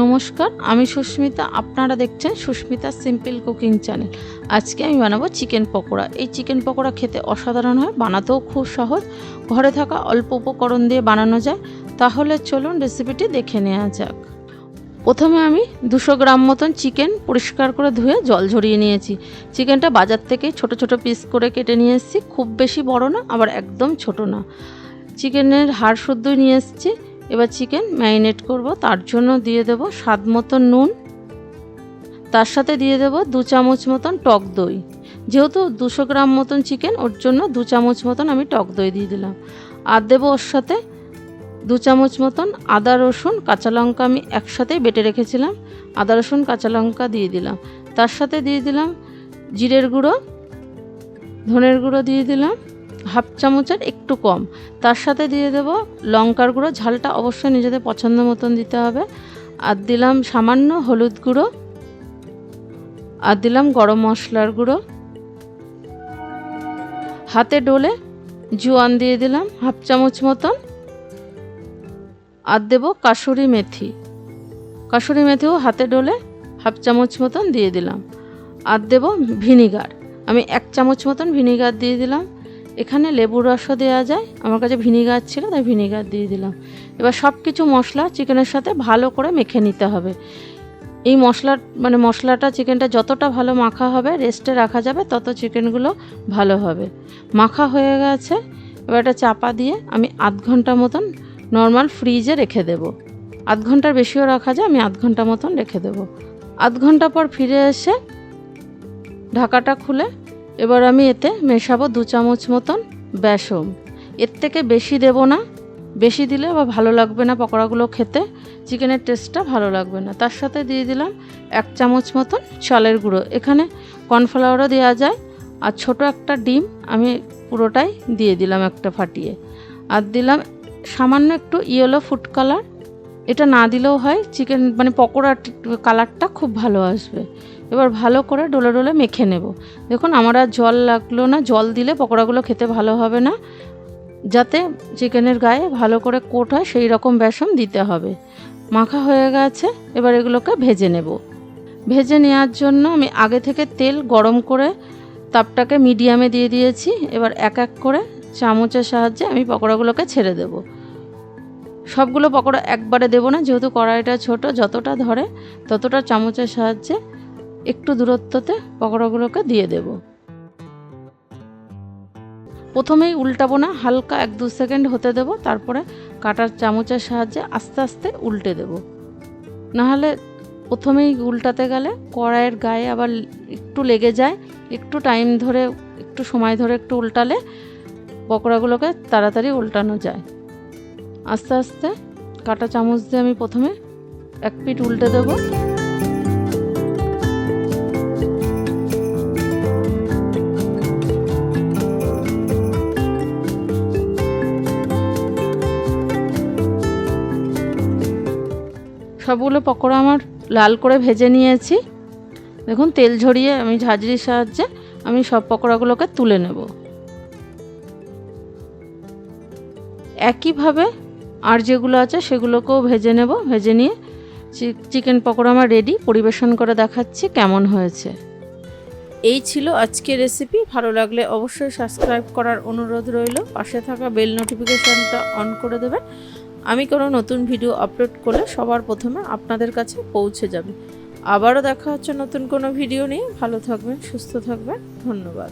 নমস্কার, আমি সুস্মিতা। আপনারা দেখছেন সুস্মিতা সিম্পল কুকিং চ্যানেল। আজকে আমি বানাবো চিকেন পকোড়া। এই চিকেন পকোড়া খেতে অসাধারণ হয়, বানাতেও খুব সহজ। ঘরে থাকা অল্প উপকরণ দিয়ে বানানো যায়। তাহলে চলুন রেসিপিটি দেখে নেওয়া যাক। প্রথমে আমি দুশো গ্রাম মতন চিকেন পরিষ্কার করে ধুয়ে জল ঝরিয়ে নিয়েছি। চিকেনটা বাজার থেকে ছোট ছোট পিস করে কেটে নিয়ে এসেছি। খুব বেশি বড় না, আবার একদম ছোট না। চিকেনের হাড় শুদ্ধই নিয়ে এসেছি। এবার চিকেন ম্যারিনেট করব। তার জন্য দিয়ে দেব স্বাদ মতো নুন। তার সাথে দিয়ে দেব দু চামচ মতন টক দই। যেহেতু দুশো গ্রাম মতন চিকেন, ওর জন্য দু চামচ মতন আমি টক দই দিয়ে দিলাম। আর দেবো ওর সাথে দু চামচ মতন আদা রসুন, কাঁচা লঙ্কা আমি একসাথেই বেটে রেখেছিলাম। আদা রসুন, কাঁচা লঙ্কা দিয়ে দিলাম। তার সাথে দিয়ে দিলাম জিরের গুঁড়ো, ধনের গুঁড়ো দিয়ে দিলাম। হাফ চামচের একটু কম। তার সাথে দিয়ে দেব লঙ্কার গুঁড়ো। ঝালটা অবশ্যই নিজেদের পছন্দ মতন দিতে হবে। আর দিলাম সামান্য হলুদ গুঁড়ো। আর দিলাম গরম মশলার গুঁড়ো। হাতে ডোলে জোয়ান দিয়ে দিলাম হাফ চামচ মতন। আর দেবো কাসুরি মেথি। কাসুরি মেথিও হাতে ডোলে হাফ চামচ মতন দিয়ে দিলাম। আর দেবো ভিনিগার। আমি এক চামচ মতন ভিনিগার দিয়ে দিলাম। এখানে লেবুর রসও দেওয়া যায়। আমার কাছে ভিনিগার ছিল, তাই ভিনিগার দিয়ে দিলাম। এবার সব কিছু মশলা চিকেনের সাথে ভালো করে মেখে নিতে হবে। এই মশলা মানে মশলাটা, চিকেনটা যতটা ভালো মাখা হবে রেস্টে রাখা যাবে, তত চিকেনগুলো ভালো হবে। মাখা হয়ে গেছে। এবার এটা চাপা দিয়ে আমি আধ ঘণ্টা মতন নর্মাল ফ্রিজে রেখে দেবো। আধ ঘণ্টার বেশিও রাখা যায়, আমি আধ ঘণ্টা মতন রেখে দেবো। আধ ঘণ্টা পর ফিরে এসে ঢাকাটা খুলে এবার আমি এতে মেশাবো দু চামচ মতন বেসন। এর থেকে বেশি দেব না। বেশি দিলে বা ভালো লাগবে না পকোড়াগুলো খেতে। চিকেনের টেস্টটা ভালো লাগবে না। তার সাথে দিয়ে দিলাম এক চামচ মতন চালের গুঁড়ো। এখানে কর্নফ্লাওয়ারও দেওয়া যায়। আর ছোট একটা ডিম আমি পুরোটাই দিয়ে দিলাম একটা ফাটিয়ে। আর দিলাম সামান্য একটু ইয়েলো ফুড কালার এটা না দিলেও হয় চিকেন মানে পকোড়ার কালারটা খুব ভালো আসবে। এবার ভালো করে ডোলে ডোলে মেখে নেব। দেখুন, আমার আর জল লাগল না, জল দিলে পকোড়াগুলো খেতে ভালো হবে না। যাতে চিকেনের গায়ে ভালো করে কোট হয়, সেই রকম বেসন দিতে হবে। মাখা হয়ে গেছে, এবার এগুলোকে ভেজে নেব। ভেজে নেওয়ার জন্য আমি আগে থেকে তেল গরম করে তাপটাকে মিডিয়ামে দিয়ে দিয়েছি। এবার এক এক করে চামচের সাহায্যে আমি পকোড়াগুলোকে ছেড়ে দেব। সবগুলো পকোড়া একবারে দেবো না, যেহেতু কড়াইটা ছোট, যতটা ধরে ততটা চামচের সাহায্যে একটু দূরত্বতে পকোড়াগুলোকে দিয়ে দেব। প্রথমেই উল্টাবো না, হালকা এক দু সেকেন্ড হতে দেব, তারপরে কাটার চামচের সাহায্যে আস্তে আস্তে উল্টে দেব। নাহলে প্রথমেই উল্টাতে গেলে কড়াইয়ের গায়ে আবার একটু লেগে যায়, একটু টাইম ধরে, একটু সময় ধরে একটু উল্টালে পকোড়াগুলোকে তাড়াতাড়ি উল্টানো যায়। আস্তে আস্তে কাটা চামচ দিয়ে আমি প্রথমে এক পিঠ উল্টে দেবো। সবগুলো পকোড়া আমার লাল করে ভেজে নিয়েছি। দেখুন, তেল ঝরিয়ে আমি ঝাঁঝরির সাহায্যে আমি সব পকোড়াগুলোকে তুলে নেব। একইভাবে আর যেগুলো আছে সেগুলোকেও ভেজে নেব, ভেজে নিয়ে চিকেন পকোড়া আমার রেডি পরিবেশন করে দেখাচ্ছি কেমন হয়েছে। এই ছিল আজকের রেসিপি ভালো লাগলে অবশ্যই সাবস্ক্রাইব করার অনুরোধ রইল, পাশে থাকা বেল নোটিফিকেশানটা অন করে দেবেন। আমি কোনো নতুন ভিডিও আপলোড করলে সবার প্রথমে আপনাদের কাছে পৌঁছে যাবে। আবারও দেখা হচ্ছে নতুন কোনো ভিডিও নিয়ে, ভালো থাকবেন, সুস্থ থাকবেন, ধন্যবাদ।